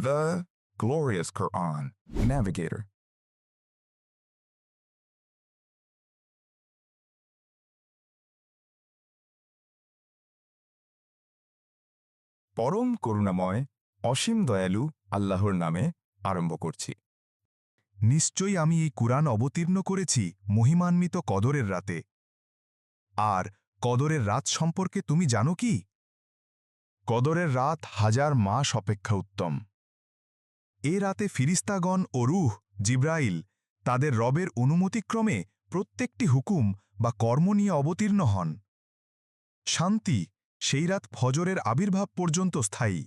The glorious Quran. Navigator. পরম করুণাময়, অসীম দয়ালু আল্লাহর নামে আরম্ভ করছি নিশ্চয়ই আমি এই কুরআন অবতীর্ণ করেছি মহিমান্বিত কদরের রাতে আর কদরের রাত সম্পর্কে তুমি জানো কি কদরের রাত হাজার মাস অপেক্ষা উত্তম এ রাতে ফিরিস্তাগণ ও রুহ, জিব্রাইল, তাদের রবের অনুমতিক্রমে প্রত্যেকটি হুকুম বা কর্ম নিয়ে অবতীর্ণ হন। শান্তি সেই রাত ফজরের আবির্ভাব পর্যন্ত স্থায়ী।